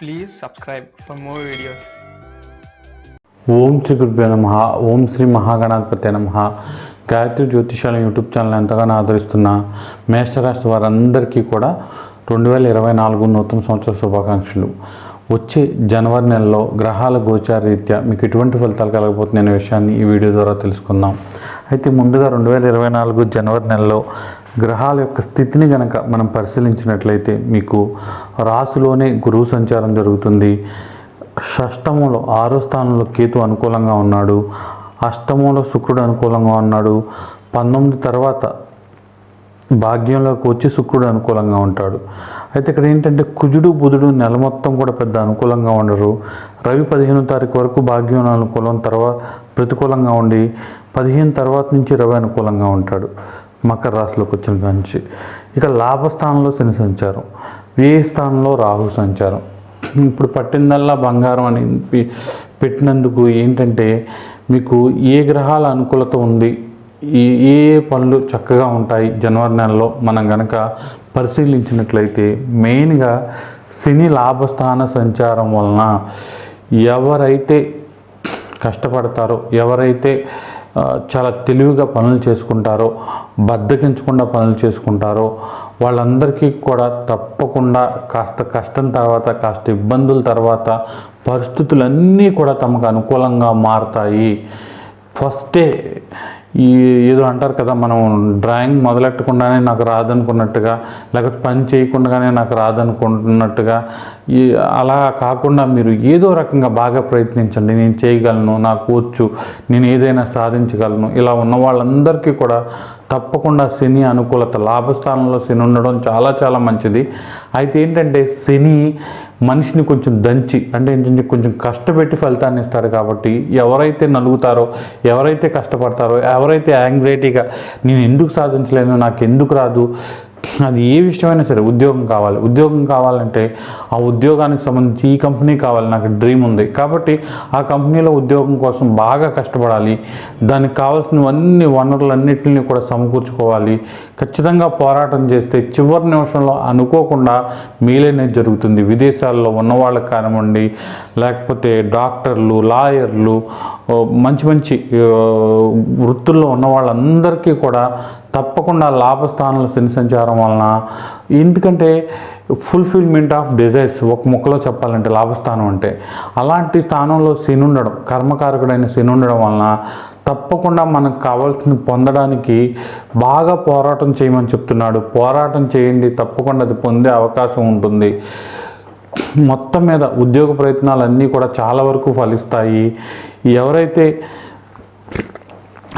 Please subscribe for more videos Om Shri గురుభ్యో నమ. ఓం శ్రీ మహాగణాధిపతి నమ. గాయత్రి జ్యోతిషాల యూట్యూబ్ ఛానల్ ఎంతగానో ఆదరిస్తున్న మేషరాశి వారందరికీ కూడా రెండు వేల ఇరవై నాలుగు నూతన సంవత్సర శుభాకాంక్షలు. వచ్చే జనవరి నెలలో గ్రహాల గోచార రీత్యా మీకు ఎటువంటి ఫలితాలు కలగబోతున్నాయనే విషయాన్ని ఈ వీడియో ద్వారా తెలుసుకుందాం. అయితే ముందుగా రెండు వేల ఇరవై నాలుగు జనవరి నెలలో గ్రహాల యొక్క స్థితిని గనక మనం పరిశీలించినట్లయితే మీకు రాశిలోనే గురువు సంచారం జరుగుతుంది. షష్టమంలో ఆరో స్థానంలో కేతు అనుకూలంగా ఉన్నాడు. అష్టమంలో శుక్రుడు అనుకూలంగా ఉన్నాడు. పంతొమ్మిది తర్వాత భాగ్యంలోకి వచ్చి శుక్రుడు అనుకూలంగా ఉంటాడు. అయితే ఇక్కడ ఏంటంటే కుజుడు బుధుడు నెల మొత్తం కూడా పెద్ద అనుకూలంగా ఉండరు. రవి పదిహేను తారీఖు వరకు భాగ్యం అనుకూలం తర్వాత ప్రతికూలంగా ఉండి పదిహేను తర్వాత నుంచి రవి అనుకూలంగా ఉంటాడు. మకర రాశిలోకి వచ్చిన నుంచి. ఇక లాభస్థానంలో శని సంచారం వ్యయ స్థానంలో రాహు సంచారం. ఇప్పుడు పట్టిందల్లా బంగారం అని పెట్టినందుకు ఏంటంటే మీకు ఏ గ్రహాల అనుకూలత ఉంది ఏ ఏ పనులు చక్కగా ఉంటాయి జనవరి నెలలో మనం గనక పరిశీలించినట్లయితే మెయిన్గా శని లాభస్థాన సంచారం వలన ఎవరైతే కష్టపడతారో ఎవరైతే చాలా తెలివిగా పనులు చేసుకుంటారో బద్దకించకుండా పనులు చేసుకుంటారో వాళ్ళందరికీ కూడా తప్పకుండా కాస్త కష్టం తర్వాత కాస్త ఇబ్బందుల తర్వాత పరిస్థితులన్నీ కూడా తమకు అనుకూలంగా మారతాయి. ఫస్టే ఈ ఏదో అంటారు కదా మనం డ్రాయింగ్ మొదలెట్టకుండానే నాకు రాదనుకున్నట్టుగా లేకపోతే పని చేయకుండానే నాకు రాదనుకుంటున్నట్టుగా ఈ అలా కాకుండా మీరు ఏదో రకంగా బాగా ప్రయత్నించండి. నేను చేయగలను నాకు వచ్చు నేను ఏదైనా సాధించగలను. ఇలా ఉన్న వాళ్ళందరికీ కూడా తప్పకుండా శని అనుకూలత లాభస్థానంలో శని ఉండడం చాలా చాలా మంచిది. అయితే ఏంటంటే శని మనిషిని కొంచెం దంచి అంటే ఏంటంటే కొంచెం కష్టపెట్టి ఫలితాన్ని ఇస్తాడు కాబట్టి ఎవరైతే నలుగుతారో ఎవరైతే కష్టపడతారో ఎవరైతే యాంగ్జైటీగా నేను ఎందుకు సాధించలేను? నాకు ఎందుకు రాదు? అది ఏ విషయమైనా సరే ఉద్యోగం కావాలి. ఉద్యోగం కావాలంటే ఆ ఉద్యోగానికి సంబంధించి ఈ కంపెనీ కావాలి. నాకు డ్రీమ్ ఉంది. కాబట్టి ఆ కంపెనీలో ఉద్యోగం కోసం బాగా కష్టపడాలి. దానికి కావాల్సినవన్నీ వనరులన్నింటినీ కూడా సమకూర్చుకోవాలి. ఖచ్చితంగా పోరాటం చేస్తే చివరి నిమిషంలో అనుకోకుండా మేలైనది జరుగుతుంది. విదేశాల్లో ఉన్న వాళ్ళకి కానివ్వండి లేకపోతే డాక్టర్లు లాయర్లు మంచి మంచి వృత్తుల్లో ఉన్న వాళ్ళందరికీ కూడా తప్పకుండా లాభస్థానంలో శని సంచారం వలన ఎందుకంటే ఫుల్ఫిల్మెంట్ ఆఫ్ డిజైర్స్ ఒక ముక్కలో చెప్పాలంటే లాభస్థానం అంటే అలాంటి స్థానంలో శని ఉండడం కర్మకారకుడైన శని ఉండడం వలన తప్పకుండా మనకు కావాల్సిన పొందడానికి బాగా పోరాటం చేయమని చెప్తున్నాడు. పోరాటం చేయండి తప్పకుండా అది పొందే అవకాశం ఉంటుంది. మొత్తం మీద ఉద్యోగ ప్రయత్నాలన్నీ కూడా చాలా వరకు ఫలిస్తాయి. ఎవరైతే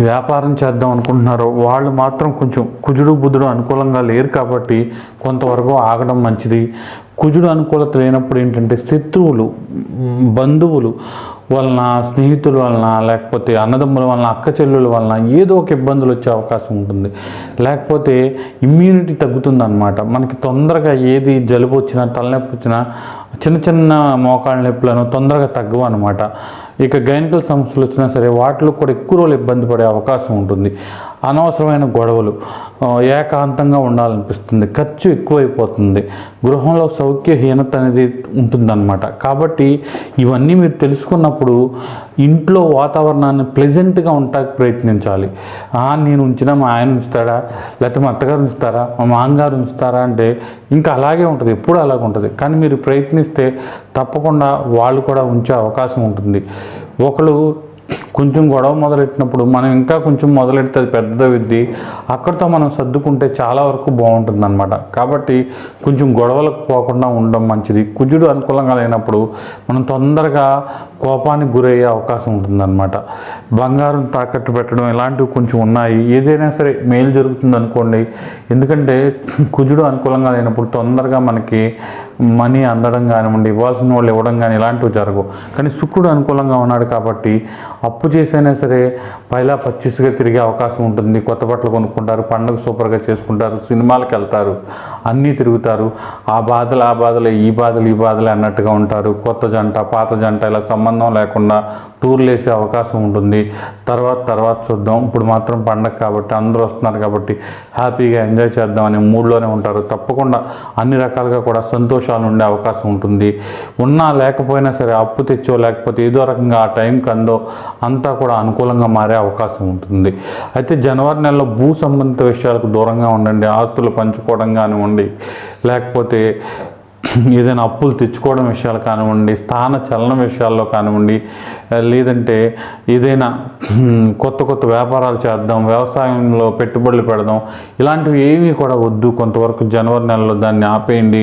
వ్యాపారం చేద్దాం అనుకుంటున్నారో వాళ్ళు మాత్రం కొంచెం కుజుడు బుధుడు అనుకూలంగా లేరు కాబట్టి కొంతవరకు ఆగడం మంచిది. కుజుడు అనుకూలత లేనప్పుడు ఏంటంటే శత్రువులు బంధువులు వలన స్నేహితుల వలన లేకపోతే అన్నదమ్ముల వలన అక్క చెల్లెల వలన ఏదో ఒక ఇబ్బందులు వచ్చే అవకాశం ఉంటుంది. లేకపోతే ఇమ్యూనిటీ తగ్గుతుందన్నమాట. మనకి తొందరగా ఏది జలుబు వచ్చినా తలనొప్పి వచ్చినా చిన్న చిన్న మోకాళ్ళ నొప్పులను తొందరగా తగ్గవు అనమాట ఇక గైనికల్ సమస్యలు వచ్చినా సరే వాటిలో కూడా ఎక్కువ రోజులు ఇబ్బంది పడే అవకాశం ఉంటుంది. అనవసరమైన గొడవలు ఏకాంతంగా ఉండాలనిపిస్తుంది. ఖర్చు ఎక్కువైపోతుంది. గృహంలో సౌఖ్యహీనత అనేది ఉంటుందన్నమాట. కాబట్టి ఇవన్నీ మీరు తెలుసుకున్నప్పుడు ఇంట్లో వాతావరణాన్ని ప్లెజెంట్గా ఉండటానికి ప్రయత్నించాలి. నేను ఉంచినా మా ఆయన ఉంచుతాడా? లేకపోతే మా అత్తగారు ఉంచుతారా? మా మామగారు ఉంచుతారా? అంటే ఇంకా అలాగే ఉంటుంది. ఎప్పుడు అలాగే ఉంటుంది. కానీ మీరు ప్రయత్నిస్తే తప్పకుండా వాళ్ళు కూడా ఉంచే అవకాశం ఉంటుంది. ఒకళ్ళు కొంచెం గొడవ మొదలెట్టినప్పుడు మనం ఇంకా కొంచెం మొదలెడితే అది పెద్ద విద్ది అక్కడితో మనం సర్దుకుంటే చాలా వరకు బాగుంటుంది అనమాట కాబట్టి కొంచెం గొడవలకు పోకుండా ఉండడం మంచిది. కుజుడు అనుకూలంగా లేనప్పుడు మనం తొందరగా కోపానికి గురయ్యే అవకాశం ఉంటుందన్నమాట. బంగారం తాకట్టు పెట్టడం ఇలాంటివి కొంచెం ఉన్నాయి. ఏదైనా సరే మేలు జరుగుతుంది అనుకోండి ఎందుకంటే కుజుడు అనుకూలంగా లేనప్పుడు తొందరగా మనకి మనీ అందడం కానివ్వండి ఇవ్వాల్సిన వాళ్ళు ఇవ్వడం కానీ ఇలాంటివి జరగవు. కానీ శుక్రుడు అనుకూలంగా ఉన్నాడు కాబట్టి అప్పు చేసైనా సరే పైలా పచ్చిస్గా తిరిగే అవకాశం ఉంటుంది. కొత్త బట్టలు కొనుక్కుంటారు పండుగ సూపర్గా చేసుకుంటారు సినిమాలకు వెళ్తారు అన్నీ తిరుగుతారు. ఆ బాధలు ఆ బాధలు ఈ బాధలు ఈ బాధలు అన్నట్టుగా ఉంటారు. కొత్త జంట పాత జంట ఇలా సంబంధం లేకుండా టూర్లు వేసే అవకాశం ఉంటుంది. తర్వాత తర్వాత చూద్దాం. ఇప్పుడు మాత్రం పండగ కాబట్టి అందరూ వస్తున్నారు కాబట్టి హ్యాపీగా ఎంజాయ్ చేద్దాం మూడ్లోనే ఉంటారు. తప్పకుండా అన్ని రకాలుగా కూడా సంతోషం దోషాలు ఉండే అవకాశం ఉంటుంది. ఉన్నా లేకపోయినా సరే అప్పు తెచ్చో లేకపోతే ఏదో రకంగా ఆ టైంకి అందో అంతా కూడా అనుకూలంగా మారే అవకాశం ఉంటుంది. అయితే జనవరి నెలలో భూ సంబంధిత విషయాలకు దూరంగా ఉండండి. ఆస్తులు పంచుకోవడం కానివ్వండి లేకపోతే ఏదైనా అప్పులు తెచ్చుకోవడం విషయాలు కానివ్వండి స్థాన చలన విషయాల్లో కానివ్వండి లేదంటే ఏదైనా కొత్త కొత్త వ్యాపారాలు చేద్దాం వ్యవసాయంలో పెట్టుబడులు పెడదాం ఇలాంటివి ఏమీ కూడా వద్దు. కొంతవరకు జనవరి నెలలో దాన్ని ఆపేయండి.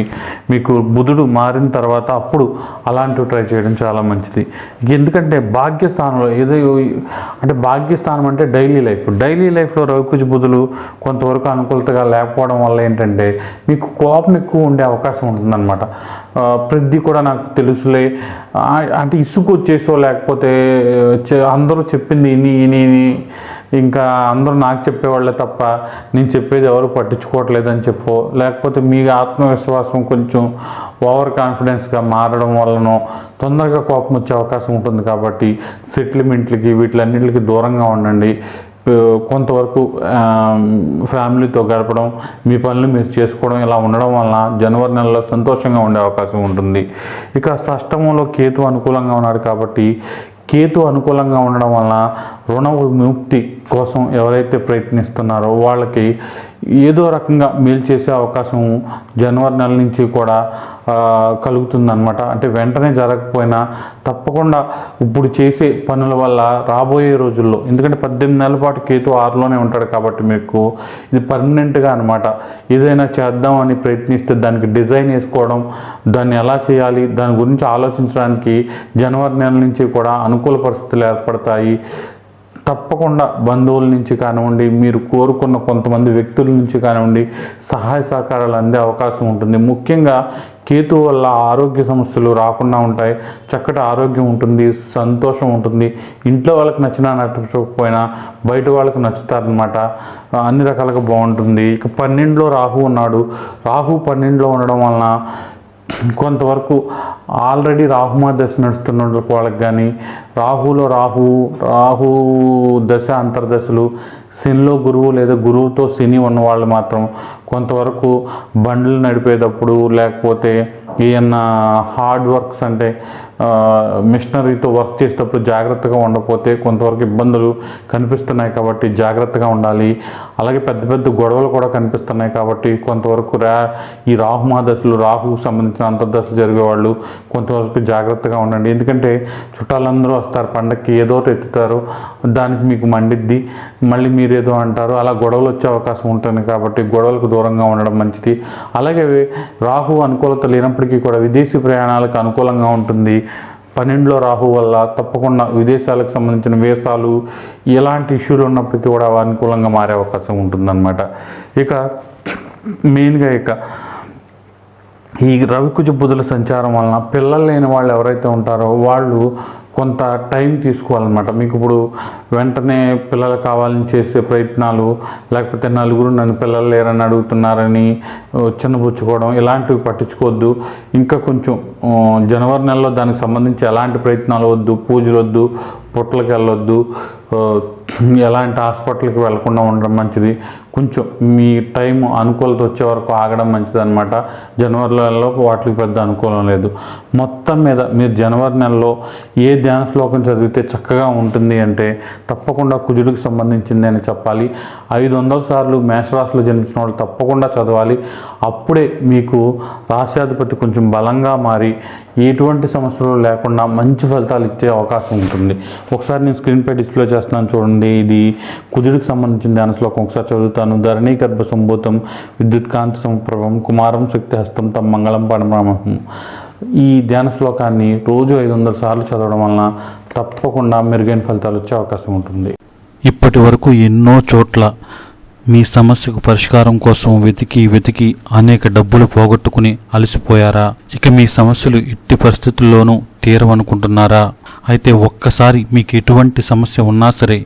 మీకు బుధుడు మారిన తర్వాత అప్పుడు అలాంటివి ట్రై చేయడం చాలా మంచిది. ఎందుకంటే భాగ్యస్థానంలో ఏదో అంటే భాగ్యస్థానం అంటే డైలీ లైఫ్. డైలీ లైఫ్లో రవికుజ బుధులు కొంతవరకు అనుకూలతగా లేకపోవడం వల్ల ఏంటంటే మీకు కోపం ఎక్కువ ఉండే అవకాశం ఉంటుందన్నమాట. ప్రతి కూడా నాకు తెలుసులే. అంటే ఇసుకు వచ్చేసో లేకపోతే లేకపోతే అందరూ చెప్పింది ఇని ఇని ఇంకా అందరూ నాకు చెప్పేవాళ్ళే తప్ప నేను చెప్పేది ఎవరు పట్టించుకోవట్లేదని చెప్పు. లేకపోతే మీ ఆత్మవిశ్వాసం కొంచెం ఓవర్ కాన్ఫిడెన్స్గా మారడం వలన తొందరగా కోపం వచ్చే అవకాశం ఉంటుంది కాబట్టి సెటిల్మెంట్లకి వీటిలన్నింటికి దూరంగా ఉండండి. కొంతవరకు ఫ్యామిలీతో గడపడం మీ పనులు మీరు చేసుకోవడం ఇలా ఉండడం వలన జనవరి నెలలో సంతోషంగా ఉండే అవకాశం ఉంటుంది. ఇక షష్టమంలో కేతు అనుకూలంగా ఉన్నాడు కాబట్టి కేతు అనుకూలంగా ఉండడం వలన రుణ విముక్తి కోసం ఎవరైతే ప్రయత్నిస్తున్నారో వాళ్ళకి ఏదో రకంగా మేలు చేసే అవకాశం జనవరి నెల నుంచి కూడా కలుగుతుంది కలుగుతుందన్నమాట. అంటే వెంటనే జరగకపోయినా తప్పకుండా ఇప్పుడు చేసే పనుల వల్ల రాబోయే రోజుల్లో ఎందుకంటే పద్దెనిమిది నెలల పాటు కేతు ఆరులోనే ఉంటాడు కాబట్టి మీకు ఇది పర్మనెంట్గా అనమాట ఏదైనా చేద్దామని ప్రయత్నిస్తే దానికి డిజైన్ వేసుకోవడం దాన్ని ఎలా చేయాలి దాని గురించి ఆలోచించడానికి జనవరి నెల నుంచి కూడా అనుకూల పరిస్థితులు ఏర్పడతాయి. తప్పకుండా బంధువుల నుంచి కానివ్వండి మీరు కోరుకున్న కొంతమంది వ్యక్తుల నుంచి కానివ్వండి సహాయ సహకారాలు అందే అవకాశం ఉంటుంది. ముఖ్యంగా కేతు వల్ల ఆరోగ్య సమస్యలు రాకుండా ఉంటాయి. చక్కటి ఆరోగ్యం ఉంటుంది సంతోషం ఉంటుంది. ఇంట్లో వాళ్ళకి నచ్చినా నచ్చకపోయినా బయట వాళ్ళకి నచ్చుతారనమాట అన్ని రకాలుగా బాగుంటుంది. ఇక పన్నెండులో రాహు ఉన్నాడు. రాహు పన్నెండులో ఉండడం వలన కొంతవరకు ఆల్రెడీ రాహుమా దశ నడుస్తున్న వాళ్ళకి కానీ రాహులో రాహు రాహు దశ అంతర్దశలు శనిలో గురువు లేదా గురువుతో శని ఉన్న వాళ్ళు మాత్రం కొంతవరకు బండ్లు నడిపేటప్పుడు లేకపోతే ఏమన్నా హార్డ్ వర్క్స్ అంటే మిషనరీతో వర్క్ చేసేటప్పుడు జాగ్రత్తగా ఉండకపోతే కొంతవరకు ఇబ్బందులు కనిపిస్తున్నాయి కాబట్టి జాగ్రత్తగా ఉండాలి. అలాగే పెద్ద పెద్ద గొడవలు కూడా కనిపిస్తున్నాయి కాబట్టి కొంతవరకు రా ఈ రాహు మహాదశలు రాహుకు సంబంధించిన అంతర్దశలు జరిగేవాళ్ళు కొంతవరకు జాగ్రత్తగా ఉండండి. ఎందుకంటే చుట్టాలందరూ వస్తారు పండక్కి ఏదో ఒకటి ఎత్తుతారు దానికి మీకు మండిద్ది మళ్ళీ మీరు ఏదో అంటారు అలా గొడవలు వచ్చే అవకాశం ఉంటుంది కాబట్టి గొడవలకు దూరంగా ఉండడం మంచిది. అలాగే రాహు అనుకూలత లేనప్పటికీ కూడా విదేశీ ప్రయాణాలకు అనుకూలంగా ఉంటుంది. పన్నెండులో రాహు వల్ల తప్పకుండా విదేశాలకు సంబంధించిన వేసాలు ఎలాంటి ఇష్యూలు ఉన్నప్పటికీ కూడా అనుకూలంగా మారే అవకాశం ఉంటుందన్నమాట. ఇక మెయిన్గా ఇక ఈ రవికుజ బుధుల సంచారం వలన పిల్లలు లేని వాళ్ళు ఎవరైతే ఉంటారో వాళ్ళు కొంత టైం తీసుకోవాలన్నమాట. మీకు ఇప్పుడు వెంటనే పిల్లలు కావాలని చేసే ప్రయత్నాలు లేకపోతే నలుగురు నన్ను పిల్లలు లేరని అడుగుతున్నారని చిన్నపుచ్చుకోవడం ఇలాంటివి పట్టించుకోవద్దు. ఇంకా కొంచెం జనవరి నెలలో దానికి సంబంధించి ఎలాంటి ప్రయత్నాలు వద్దు పూజలు వద్దు పుట్లకి వెళ్ళొద్దు ఎలాంటి హాస్పిటల్కి వెళ్ళకుండా ఉండడం మంచిది. కొంచెం మీ టైం అనుకూలత వచ్చే వరకు ఆగడం మంచిది అనమాట జనవరి నెలలో వాటికి పెద్ద అనుకూలం లేదు. మొత్తం మీద మీరు జనవరి నెలలో ఏ ధ్యాన శ్లోకం చదివితే చక్కగా ఉంటుంది అంటే తప్పకుండా కుజుడికి సంబంధించింది అని చెప్పాలి. ఐదు వందల సార్లు మేషరాశిలో జన్మించిన వాళ్ళు తప్పకుండా చదవాలి. అప్పుడే మీకు రాశ్యాధిపతి కొంచెం బలంగా మారి ఎటువంటి సమస్యలు లేకుండా మంచి ఫలితాలు ఇచ్చే అవకాశం ఉంటుంది. ఒకసారి నేను స్క్రీన్పై డిస్ప్లే చేస్తున్నాను చూడండి. ఇది కుజుడికి సంబంధించిన ధ్యాన శ్లోకం. ఒకసారి చదువుతాను. ధరణీ గర్భ సంభూతం విద్యుత్ కాంతి సంప్రభం కుమారం శక్తి హస్తం తమ మంగళం పరమహం ఈ ధ్యాన శ్లోకాన్ని రోజు ఐదు వందల సార్లు చదవడం వలన తప్పకుండా మెరుగైన ఫలితాలు వచ్చే అవకాశం ఉంటుంది. ఇప్పటి వరకు ఎన్నో చోట్ల మీ సమస్యకు పరిష్కారం కోసం వెతికి వెతికి అనేక డబ్బులు పోగొట్టుకుని అలసిపోయారా? ఇక మీ సమస్యలు ఎట్టి పరిస్థితుల్లోనూ తీరవనుకుంటున్నారా? అయితే ఒక్కసారి మీకు ఎటువంటి సమస్య ఉన్నా సరే